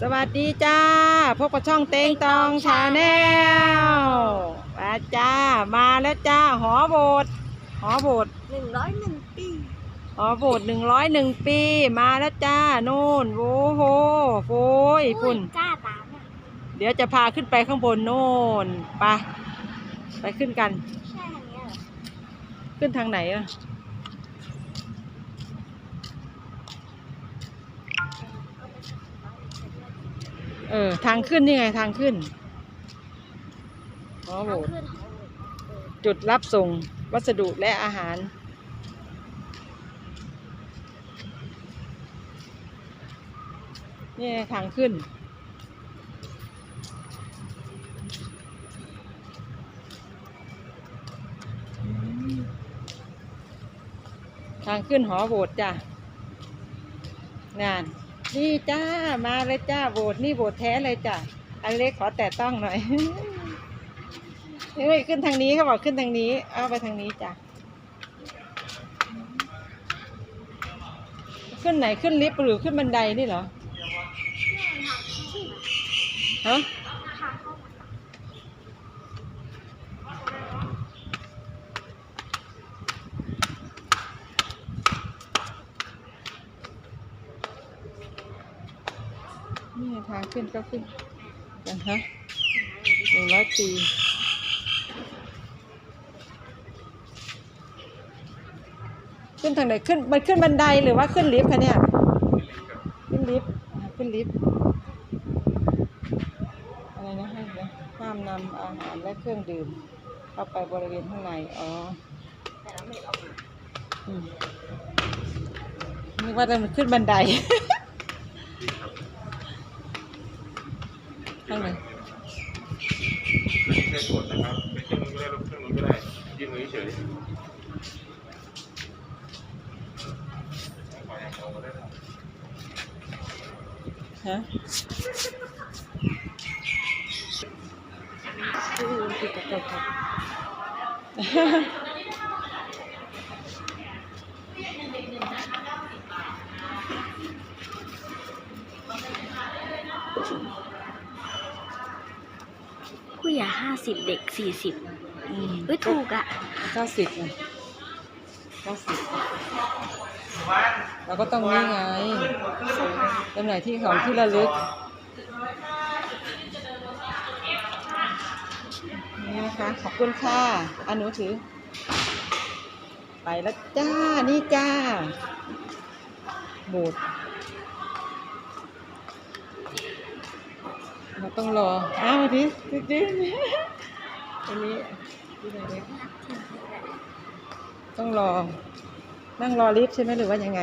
สวัสดีจ้า พบกับช่องเต็งตองชาแนลมาจ้า มาแล้วจ้า หอโบสถ์หอโบสถ์หนึ่งร้อยหนึ่งปีหอโบสถ์หนึ่งร้อยหนึ่งปี มาแล้วจ้า โน่นโว้โหโอ้ยพุ่น จ้าตามอะเดี๋ยวจะพาขึ้นไปข้างบนโน่นไป ไปขึ้นกัน ใช่ทางเนี้ยเหรอขึ้นทางไหนอะ เออ ทางขึ้นนี่ไงทางขึ้นหอโบทางสถ์ขึ้นของเออจุดรับส่งวัสดุและอาหาร นี่ทางขึ้น ทางขึ้นหอโบสถ์จ้ะงาน นี่จ้ามาเลยจ้าโบสถ์นี่โบสถ์แท้เลยจ้ะอันเล็กขอแตะต้องหน่อยเฮ้ยขึ้นทางนี้เขาบอกขึ้นทางนี้ เอาไปทางนี้จ้ะขึ้นไหนขึ้นลิฟต์หรือขึ้นบันไดนี่เหรอฮะ นี่ทางขึ้นก็ขึ้นกันฮะหนึ่งร้อยปีขึ้นทางไหนขึ้นมันขึ้นบันไดหรือว่าขึ้นลิฟต์คะเนี่ยขึ้นลิฟต์ขึ้นลิฟต์อะไรนะให้นะห้ามนำอาหารและเครื่องดื่ม เข้าไปบริเวณข้างในอ๋อแต่ไม่ออาอืมนึกว่าจะมันขึ้นบันได ข้างในไม่ใช่กดนะครับไม่ใช่มือก็ได้ลบเครื่องนู้นก็ได้ยืนมือเฉยไปอย่างเราก็ได้ครับฮะอืมติดกับกับกับ หญ่ห้าสิบเด็กสี่สิบอืมเฮ้ยถูกอะ เก้าสิบไงเก้าสิบเราก็ต้องนี่ไงจำหน่ายที่ของที่ระลึก นี่นะคะ ขอบคุณค่ะอันหนูถือ ไปแล้วจ้า นี่จ้า โบด เราต้องรอ อ้าวดิดิดิอันนี้ที่ไหนเนี่ยต้องรอ นั่งรอลิฟต์ใช่ไหมหรือว่ายังไง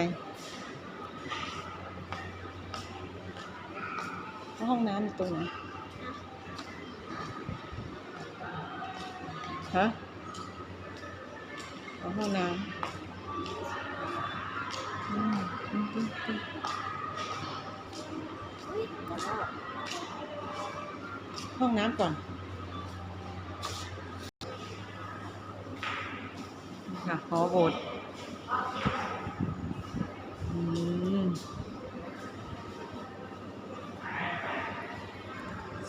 ห้องน้ำอยู่ตรงไหน ฮะห้องน้ำ ห้องน้ำก่อนนี่ค่ะหอโบสถ์อืม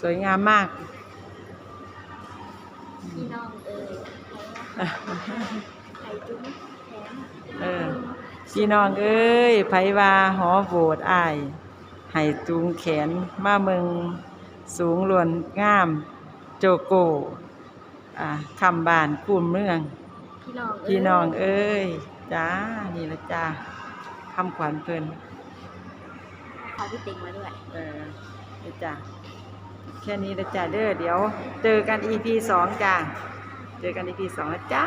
สวยงามมาก พี่น้องเอ่ยไข่จุ้มแถมเออพี่น้องเอ้ยไผว่าหอโบสถ์อ้ายให้จูงแขนมาเมือง สูงหลวนงาม โจโกอ่าคำบานคูนเมือง พี่น้องเอ่ยพี่น้องเอ้ยจ้านี่ละจ้าคำขวัญเพิ่นขอพี่เต็งมาด้วย เออนี่จ้าแค่นี้ละจ้าเด้อเดี๋ยว เจอกัน EP สองจ้าเจอกัน EP สองนะจ้า